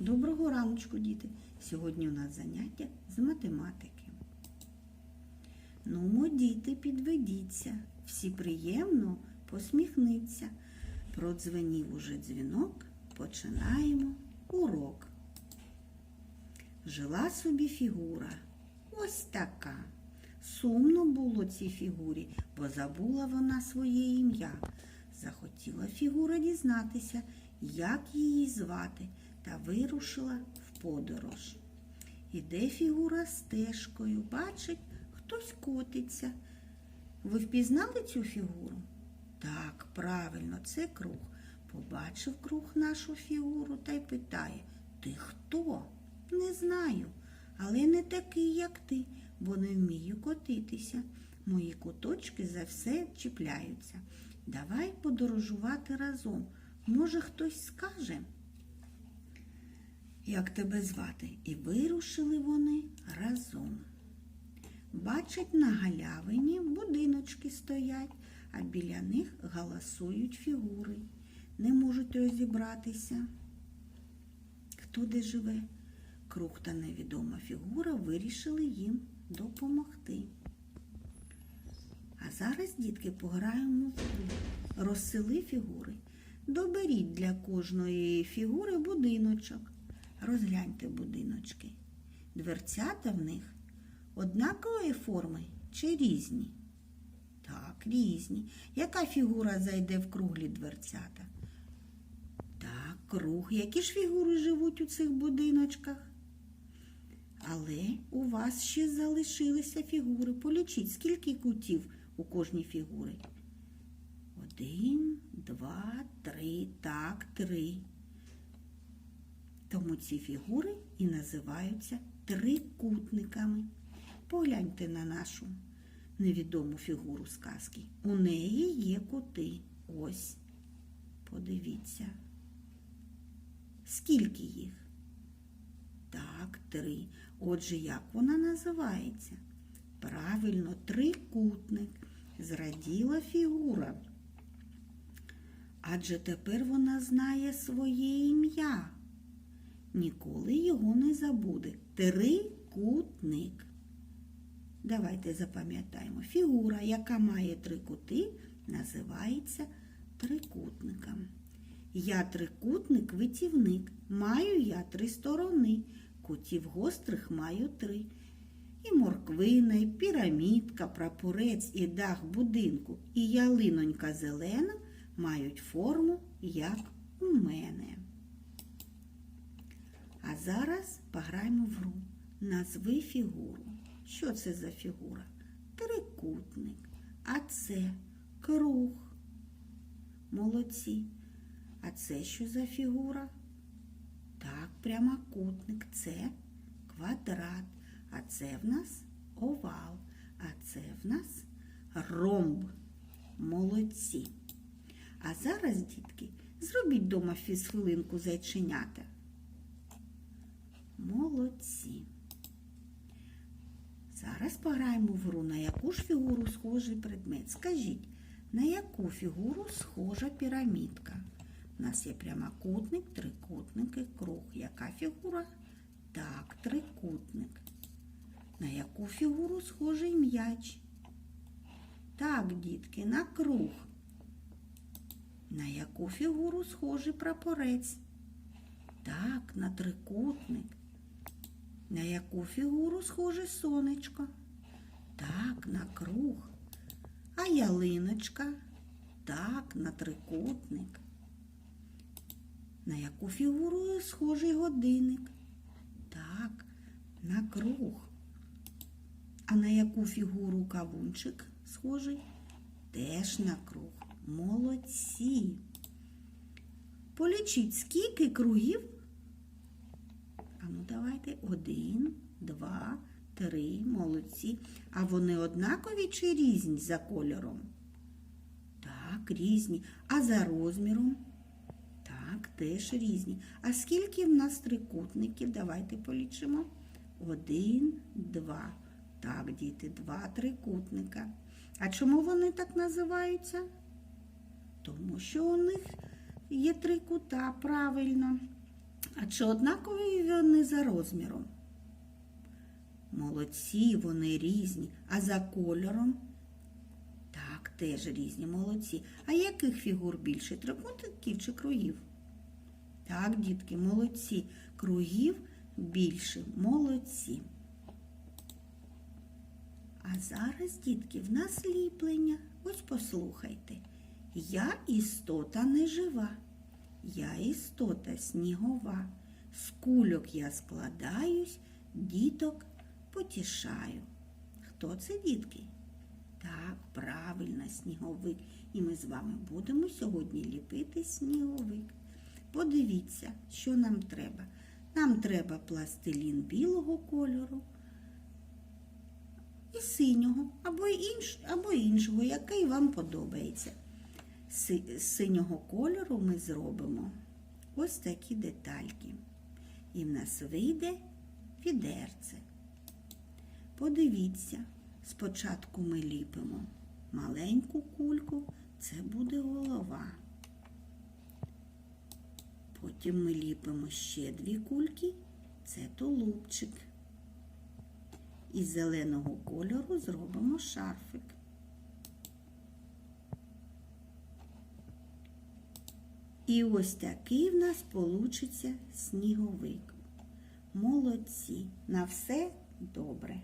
Доброго раночку, діти! Сьогодні у нас заняття з математики. Ну, діти, підведіться, всі приємно посміхниться. Продзвенів уже дзвінок, починаємо урок. Жила собі фігура, ось така. Сумно було цій фігурі, бо забула вона своє ім'я. Захотіла фігура дізнатися, як її звати, та вирушила в подорож. Іде фігура стежкою, бачить, хтось котиться. Ви впізнали цю фігуру? Так, правильно, це круг. Побачив круг нашу фігуру та й питає Ти хто? Не знаю, але не такий, як ти, бо не вмію котитися. Мої куточки за все чіпляються. Давай подорожувати разом. Може, хтось скаже, як тебе звати? І вирушили вони разом. Бачать на галявині будиночки стоять, а біля них галасують фігури. Не можуть розібратися. Хто де живе? Круг та невідома фігура вирішили їм допомогти. А зараз, дітки, пограємо в гру. розсели фігури. Доберіть для кожної фігури будиночок. Розгляньте будиночки. Дверцята в них однакової форми чи різні? Так, різні. Яка фігура зайде в круглі дверцята? Так, круг. Які ж фігури живуть у цих будиночках? Але у вас ще залишилися фігури. Полічіть, скільки кутів у кожній фігурі? Один, два, три, так, три. Тому ці фігури і називаються трикутниками. Погляньте на нашу невідому фігуру сказки. У неї є кути. Ось. Подивіться. Скільки їх? Так, три. Отже, як вона називається? Правильно, трикутник. Зраділа фігура. Адже тепер вона знає своє ім'я. Ніколи його не забуде. Трикутник. Давайте запам'ятаємо. Фігура, яка має три кути, називається трикутником. Я трикутник витівник. Маю я три сторони. Кутів гострих маю три. І морквина, і пірамідка, прапорець, і дах будинку, і ялинонька зелена мають форму, як у мене. А зараз пограємо в гру. Назви фігуру. Що це за фігура? Трикутник. А це круг. Молодці. А це що за фігура? Так, прямокутник. Це квадрат. А це в нас овал. А це в нас ромб. Молодці. А зараз, дітки, зробіть дома фізхвилинку зайченята. Молодці. Зараз пограємо в гру, на яку ж фігуру схожий предмет. Скажіть, на яку фігуру схожа пірамідка? У нас є прямокутник, трикутник і круг. Яка фігура? Так, трикутник. На яку фігуру схожий м'яч? Так, дітки, на круг. На яку фігуру схожий прапорець? Так, на трикутник. На яку фігуру схоже сонечко? Так, на круг. А ялиночка? Так, на трикутник. На яку фігуру схожий годинник? Так, на круг. А на яку фігуру кавунчик схожий? Теж на круг. Молодці. Полічіть, скільки кругів ну давайте один, два, три, молодці. А вони однакові чи різні за кольором? Так, різні. А за розміром? Так, теж різні. А скільки в нас трикутників? Давайте полічимо. Один, два. Так, діти, два трикутника. А чому вони так називаються? Тому що у них є три кута, правильно. А чи однакові вони за розміром? Молодці, вони різні. А за кольором? Так, теж різні, молодці. А яких фігур більше? Трикутників чи кругів? Так, дітки, молодці. Кругів більше, молодці. А зараз, дітки, в нас ліплення. Ось послухайте. Я істота не жива. Я істота снігова. З кульок я складаюсь, діток потішаю. Хто це, дітки? Так, правильно, сніговик. І ми з вами будемо сьогодні ліпити сніговик. Подивіться, що нам треба. Нам треба пластилін білого кольору і синього, або, інш, або іншого, який вам подобається. Синього кольору ми зробимо ось такі детальки. І в нас вийде відерце. Подивіться, спочатку ми ліпимо маленьку кульку, це буде голова. Потім ми ліпимо ще дві кульки, це тулубчик. Із зеленого кольору зробимо шарфик. І ось такий в нас получиться сніговик. Молодці. На все добре.